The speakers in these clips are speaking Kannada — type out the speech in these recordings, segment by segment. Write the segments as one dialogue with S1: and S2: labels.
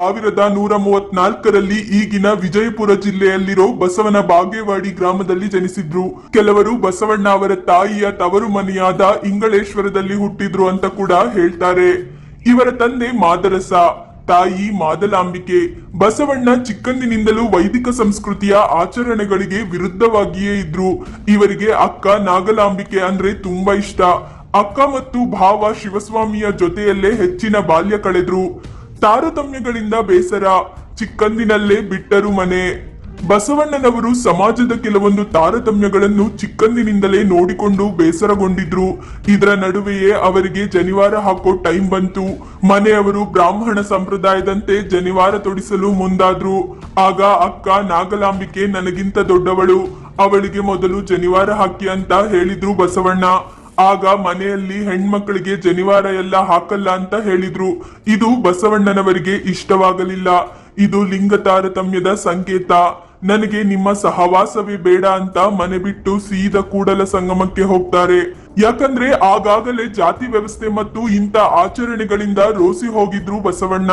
S1: ಸಾವಿರದ ನೂರ ಮೂವತ್ನಾಲ್ಕರಲ್ಲಿ ಈಗಿನ ವಿಜಯಪುರ ಜಿಲ್ಲೆಯಲ್ಲಿರೋ ಬಸವನ ಬಾಗೇವಾಡಿ ಗ್ರಾಮದಲ್ಲಿ ಜನಿಸಿದ್ರು. ಕೆಲವರು ಬಸವಣ್ಣ ಅವರ ತಾಯಿಯ ತವರು ಮನೆಯಾದ ಇಂಗಳೇಶ್ವರದಲ್ಲಿ ಹುಟ್ಟಿದ್ರು ಅಂತ ಕೂಡ ಹೇಳ್ತಾರೆ. ಇವರ ತಂದೆ ಮಾದರಸ, ತಾಯಿ ಮಾದಲಾಂಬಿಕೆ. ಬಸವಣ್ಣ ಚಿಕ್ಕಂದಿನಿಂದಲೂ ವೈದಿಕ ಸಂಸ್ಕೃತಿಯ ಆಚರಣೆಗಳಿಗೆ ವಿರುದ್ಧವಾಗಿಯೇ ಇದ್ರು. ಇವರಿಗೆ ಅಕ್ಕ ನಾಗಲಾಂಬಿಕೆ ಅಂದ್ರೆ ತುಂಬಾ ಇಷ್ಟ. ಅಕ್ಕ ಮತ್ತು ಭಾವ ಶಿವಸ್ವಾಮಿಯ ಜೊತೆಯಲ್ಲೇ ಹೆಚ್ಚಿನ ಬಾಲ್ಯ ಕಳೆದ್ರು. ತಾರತಮ್ಯಗಳಿಂದ ಬೇಸರ, ಚಿಕ್ಕಂದಿನಲ್ಲೇ ಬಿಟ್ಟರು ಮನೆ. ಬಸವಣ್ಣನವರು ಸಮಾಜದ ಕೆಲವೊಂದು ತಾರತಮ್ಯಗಳನ್ನು ಚಿಕ್ಕಂದಿನಿಂದಲೇ ನೋಡಿಕೊಂಡು ಬೇಸರಗೊಂಡಿದ್ರು. ಇದರ ನಡುವೆಯೇ ಅವರಿಗೆ ಜನಿವಾರ ಹಾಕೋ ಟೈಮ್ ಬಂತು. ಮನೆಯವರು ಬ್ರಾಹ್ಮಣ ಸಂಪ್ರದಾಯದಂತೆ ಜನಿವಾರ ತೊಡಿಸಲು ಮುಂದಾದ್ರು. ಆಗ ಅಕ್ಕ ನಾಗಲಾಂಬಿಕೆ ನನಗಿಂತ ದೊಡ್ಡವಳು. ಅವಳಿಗೆ ಮೊದಲು ಜನಿವಾರ ಹಾಕಿ ಅಂತ ಹೇಳಿದ್ರು ಬಸವಣ್ಣ. ಆಗ ಮನೆಯಲ್ಲಿ ಹೆಣ್ಮಕ್ಳಿಗೆ ಜನಿವಾರ ಎಲ್ಲ ಹಾಕಲ್ಲ ಅಂತ ಹೇಳಿದ್ರು. ಇದು ಬಸವಣ್ಣನವರಿಗೆ ಇಷ್ಟವಾಗಲಿಲ್ಲ. ಇದು ಲಿಂಗ ತಾರತಮ್ಯದ ಸಂಕೇತ. ನನಗೆ ನಿಮ್ಮ ಸಹವಾಸವೇ ಬೇಡ ಅಂತ ಮನೆ ಬಿಟ್ಟು ಸೀದ ಕೂಡಲ ಸಂಗಮಕ್ಕೆ ಹೋಗ್ತಾರೆ. ಯಾಕಂದ್ರೆ ಆಗಾಗಲೇ ಜಾತಿ ವ್ಯವಸ್ಥೆ ಮತ್ತು ಇಂಥ ಆಚರಣೆಗಳಿಂದ ರೋಸಿ ಹೋಗಿದ್ರು ಬಸವಣ್ಣ.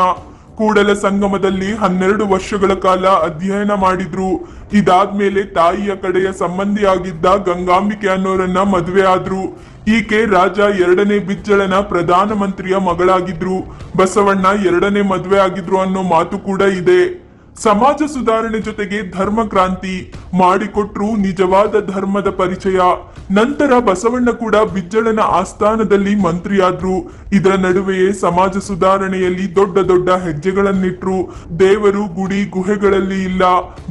S1: ಕೂಡಲ ಸಂಗಮದಲ್ಲಿ ಹನ್ನೆರಡು ವರ್ಷಗಳ ಕಾಲ ಅಧ್ಯಯನ ಮಾಡಿದ್ರು. ಇದಾದ್ಮೇಲೆ ತಾಯಿಯ ಕಡೆಯ ಸಂಬಂಧಿಯಾಗಿದ್ದ ಗಂಗಾಂಬಿಕೆ ಅನ್ನೋರನ್ನ ಮದುವೆ ಆದ್ರು. ಈಕೆ ರಾಜ ಎರಡನೇ ಬಿಜ್ಜಳನ ಪ್ರಧಾನ ಮಂತ್ರಿಯ ಮಗಳಾಗಿದ್ರು. ಬಸವಣ್ಣ ಎರಡನೇ ಮದುವೆ ಆಗಿದ್ರು ಅನ್ನೋ ಮಾತು ಕೂಡ ಇದೆ. ಸಮಾಜ ಸುಧಾರಣೆ ಜೊತೆಗೆ ಧರ್ಮ ಕ್ರಾಂತಿ ಮಾಡಿಕೊಟ್ರು ನಿಜವಾದ ಧರ್ಮದ ಪರಿಚಯ. ನಂತರ ಬಸವಣ್ಣ ಕೂಡ ಬಿಜ್ಜಳನ ಆಸ್ಥಾನದಲ್ಲಿ ಮಂತ್ರಿಯಾದ್ರು. ಇದರ ನಡುವೆಯೇ ಸಮಾಜ ಸುಧಾರಣೆಯಲ್ಲಿ ದೊಡ್ಡ ದೊಡ್ಡ ಹೆಜ್ಜೆಗಳನ್ನಿಟ್ರು. ದೇವರು ಗುಡಿ ಗುಹೆಗಳಲ್ಲಿ ಇಲ್ಲ.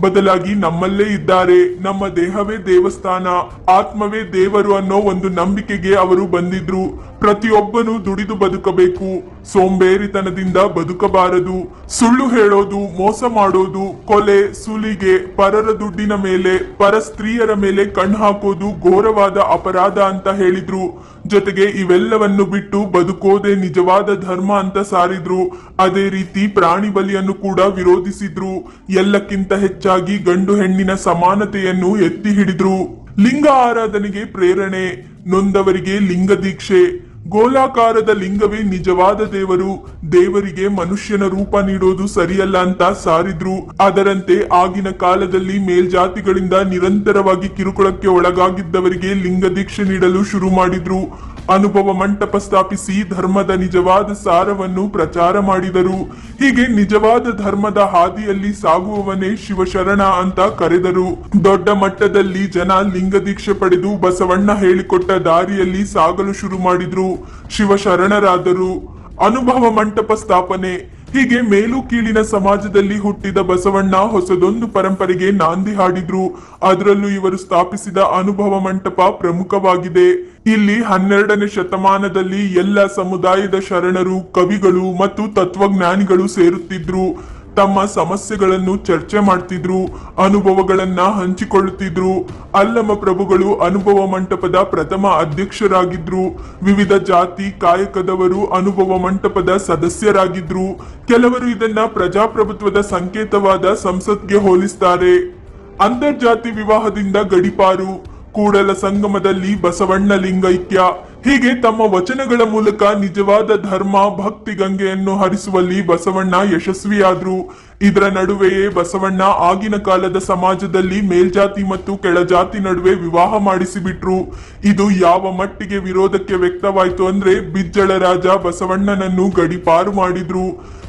S1: ಬದಲಾಗಿ ನಮ್ಮಲ್ಲೇ ಇದ್ದಾರೆ. ನಮ್ಮ ದೇಹವೇ ದೇವಸ್ಥಾನ. ಆತ್ಮವೇ ದೇವರು ಅನ್ನೋ ಒಂದು ನಂಬಿಕೆಗೆ ಅವರು ಬಂದಿದ್ರು. ಪ್ರತಿಯೊಬ್ಬನು ದುಡಿದು ಬದುಕಬೇಕು. ಸೋಂಬೇರಿತನದಿಂದ ಬದುಕಬಾರದು. ಸುಳ್ಳು ಹೇಳೋದು ಮೋಸ ಮಾಡೋದು ಕೊಲೆ, ಸುಲಿಗೆ, ಪರರ ದುಡ್ಡಿನ ಮೇಲೆ, ಪರ ಸ್ತ್ರೀಯರ ಮೇಲೆ ಕಣ್ಣು ಹಾಕೋದು ಘೋರವಾದ ಅಪರಾಧ ಅಂತ ಹೇಳಿದ್ರು. ಜೊತೆಗೆ ಇವೆಲ್ಲವನ್ನು ಬಿಟ್ಟು ಬದುಕೋದೇ ನಿಜವಾದ ಧರ್ಮ ಅಂತ ಸಾರಿದ್ರು. ಅದೇ ರೀತಿ ಪ್ರಾಣಿ ಬಲಿಯನ್ನು ಕೂಡ ವಿರೋಧಿಸಿದ್ರು. ಎಲ್ಲಕ್ಕಿಂತ ಹೆಚ್ಚಾಗಿ ಗಂಡು ಹೆಣ್ಣಿನ ಸಮಾನತೆಯನ್ನು ಎತ್ತಿ ಹಿಡಿದ್ರು. ಲಿಂಗ ಆರಾಧನೆಗೆ ಪ್ರೇರಣೆ, ನೊಂದವರಿಗೆ ಲಿಂಗ ದೀಕ್ಷೆ ಗೋಲಾಕಾರದ ಲಿಂಗವೇ ನಿಜವಾದ ದೇವರು. ದೇವರಿಗೆ ಮನುಷ್ಯನ ರೂಪ ನೀಡೋದು ಸರಿಯಲ್ಲ ಅಂತ ಸಾರಿದ್ರು. ಅದರಂತೆ ಆಗಿನ ಕಾಲದಲ್ಲಿ ಮೇಲ್ಜಾತಿಗಳಿಂದ ನಿರಂತರವಾಗಿ ಕಿರುಕುಳಕ್ಕೆ ಒಳಗಾಗಿದ್ದವರಿಗೆ ಲಿಂಗ ದೀಕ್ಷೆ ನೀಡಲು ಶುರು ಮಾಡಿದ್ರು. ಅನುಭವ ಮಂಟಪ ಸ್ಥಾಪಿಸಿ ಧರ್ಮದ ನಿಜವಾದ ಸಾರವನ್ನು ಪ್ರಚಾರ ಮಾಡಿದರು. ಹೀಗೆ ನಿಜವಾದ ಧರ್ಮದ ಹಾದಿಯಲ್ಲಿ ಸಾಗುವವನೇ ಶಿವಶರಣ ಅಂತ ಕರೆದರು. ದೊಡ್ಡ ಮಟ್ಟದಲ್ಲಿ ಜನ ಲಿಂಗ ದೀಕ್ಷೆ ಪಡೆದು ಬಸವಣ್ಣ ಹೇಳಿಕೊಟ್ಟ ದಾರಿಯಲ್ಲಿ ಸಾಗಲು ಶುರು ಮಾಡಿದ್ರು. ಶಿವಶರಣರಾದರು. ಅನುಭವ ಮಂಟಪ ಸ್ಥಾಪನೆ ಹೀಗೆ ಮೇಲು ಕೀಳಿನ ಸಮಾಜದಲ್ಲಿ ಹುಟ್ಟಿದ ಬಸವಣ್ಣ ಹೊಸದೊಂದು ಪರಂಪರೆಗೆ ನಾಂದಿ ಹಾಡಿದ್ರು. ಅದರಲ್ಲೂ ಇವರು ಸ್ಥಾಪಿಸಿದ ಅನುಭವ ಮಂಟಪ ಪ್ರಮುಖವಾಗಿದೆ. ಇಲ್ಲಿ ಹನ್ನೆರಡನೇ ಶತಮಾನದಲ್ಲಿ ಎಲ್ಲ ಸಮುದಾಯದ ಶರಣರು, ಕವಿಗಳು ಮತ್ತು ತತ್ವಜ್ಞಾನಿಗಳು ಸೇರುತ್ತಿದ್ರು. ತಮ್ಮ ಸಮಸ್ಯೆಗಳನ್ನು ಚರ್ಚೆ ಮಾಡ್ತಿದ್ರು, ಅನುಭವಗಳನ್ನ ಹಂಚಿಕೊಳ್ಳುತ್ತಿದ್ರು. ಅಲ್ಲಮ ಪ್ರಭುಗಳು ಅನುಭವ ಮಂಟಪದ ಪ್ರಥಮ ಅಧ್ಯಕ್ಷರಾಗಿದ್ರು. ವಿವಿಧ ಜಾತಿ ಕಾಯಕದವರು ಅನುಭವ ಮಂಟಪದ ಸದಸ್ಯರಾಗಿದ್ರು. ಕೆಲವರು ಇದನ್ನ ಪ್ರಜಾಪ್ರಭುತ್ವದ ಸಂಕೇತವಾದ ಸಂಸತ್ಗೆ ಹೋಲಿಸ್ತಾರೆ. ಅಂತರ್ಜಾತಿ ವಿವಾಹದಿಂದ ಗಡಿಪಾರು. ಕೂಡಲ ಸಂಗಮದಲ್ಲಿ ಬಸವಣ್ಣ ಲಿಂಗೈಕ್ಯ ಹೀಗೆ ತಮ್ಮ ವಚನಗಳ ಮೂಲಕ ನಿಜವಾದ ಧರ್ಮ, ಭಕ್ತಿ, ಗಂಗೆಯನ್ನು ಹರಿಸುವಲ್ಲಿ ಬಸವಣ್ಣ ಯಶಸ್ವಿಯಾದ್ರು. ಇದರ ನಡುವೆಯೇ ಬಸವಣ್ಣ ಆಗಿನ ಕಾಲದ ಸಮಾಜದಲ್ಲಿ ಮೇಲ್ಜಾತಿ ಮತ್ತು ಕೆಳಜಾತಿ ನಡುವೆ ವಿವಾಹ ಮಾಡಿಸಿಬಿಟ್ರು. ಇದು ಯಾವ ಮಟ್ಟಿಗೆ ವಿರೋಧಕ್ಕೆ ವ್ಯಕ್ತವಾಯಿತು ಅಂದ್ರೆ ಬಿಜ್ಜಳ ರಾಜ ಬಸವಣ್ಣನನ್ನು ಗಡಿಪಾರು ಮಾಡಿದ್ರು.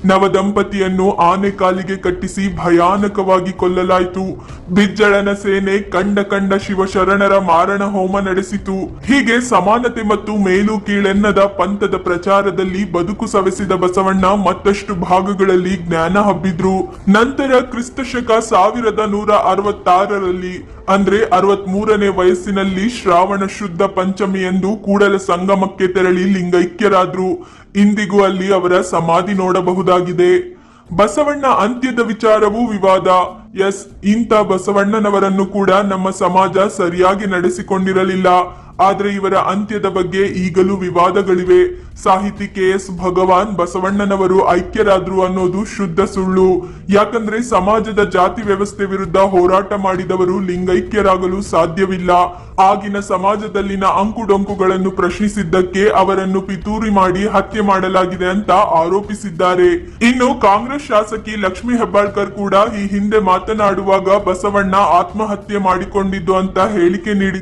S1: ನವದಂಪತಿಯನ್ನು ಆನೆ ಕಾಲಿಗೆ ಕಟ್ಟಿಸಿ ಭಯಾನಕವಾಗಿ ಕೊಲ್ಲಲಾಯಿತು. ಬಿಜ್ಜಳನ ಸೇನೆ ಕಂಡ ಕಂಡ ಶಿವಶರಣರ ಮಾರಣ ಹೋಮ ನಡೆಸಿತು. ಹೀಗೆ ಸಮಾನತೆ ಮತ್ತು ಮೇಲು ಕೀಳೆನ್ನದ ಪಂಥದ ಪ್ರಚಾರದಲ್ಲಿ ಬದುಕು ಸವೆಸಿದ ಬಸವಣ್ಣ ಮತ್ತಷ್ಟು ಭಾಗಗಳಲ್ಲಿ ಜ್ಞಾನ ಹಬ್ಬಿದ್ರು. ನಂತರ ಕ್ರಿಸ್ತ ಶಕ ಸಾವಿರದ ನೂರ ಅರವತ್ತಾರರಲ್ಲಿ, ಅಂದ್ರೆ ಅರವತ್ ಮೂರನೇ ವಯಸ್ಸಿನಲ್ಲಿ ಶ್ರಾವಣ ಶುದ್ಧ ಪಂಚಮಿಯಂದು ಕೂಡಲ ಸಂಗಮಕ್ಕೆ ತೆರಳಿ ಲಿಂಗೈಕ್ಯರಾದ್ರು. ಇಂದಿಗೂ ಅಲ್ಲಿ ಅವರ ಸಮಾಧಿ ನೋಡಬಹುದಾಗಿದೆ. ಬಸವಣ್ಣ ಅಂತ್ಯದ ವಿಚಾರವೂ ವಿವಾದ. ಎಸ್, ಇಂಥ ಬಸವಣ್ಣನವರನ್ನು ಕೂಡ ನಮ್ಮ ಸಮಾಜ ಸರಿಯಾಗಿ ನಡೆಸಿಕೊಂಡಿರಲಿಲ್ಲ. ಆದರೆ ಇವರ ಅಂತ್ಯದ ಬಗ್ಗೆ ಈಗಲೂ ವಿವಾದಗಳಿವೆ. ಸಾಹಿತಿ ಕೆ ಎಸ್ ಭಗವಾನ್ ಬಸವಣ್ಣನವರು ಐಕ್ಯರಾದ್ರು ಅನ್ನೋದು ಶುದ್ಧ ಸುಳ್ಳು. ಯಾಕಂದ್ರೆ ಸಮಾಜದ ಜಾತಿ ವ್ಯವಸ್ಥೆ ವಿರುದ್ಧ ಹೋರಾಟ ಮಾಡಿದವರು ಲಿಂಗೈಕ್ಯರಾಗಲು ಸಾಧ್ಯವಿಲ್ಲ. ಆಗಿನ ಸಮಾಜದಲ್ಲಿನ ಅಂಕುಡೊಂಕುಗಳನ್ನು ಪ್ರಶ್ನಿಸಿದ್ದಕ್ಕೆ ಅವರನ್ನು ಪಿತೂರಿ ಮಾಡಿ ಹತ್ಯೆ ಮಾಡಲಾಗಿದೆ ಅಂತ ಆರೋಪಿಸಿದ್ದಾರೆ. ಇನ್ನು ಕಾಂಗ್ರೆಸ್ ಶಾಸಕಿ ಲಕ್ಷ್ಮಿ ಹೆಬ್ಬಾಳ್ಕರ್ ಕೂಡ ಈ ಹಿಂದೆ ಮಾತನಾಡುವಾಗ ಬಸವಣ್ಣ ಆತ್ಮಹತ್ಯೆ ಮಾಡಿಕೊಂಡಿದ್ದು ಅಂತ ಹೇಳಿಕೆ ನೀಡಿ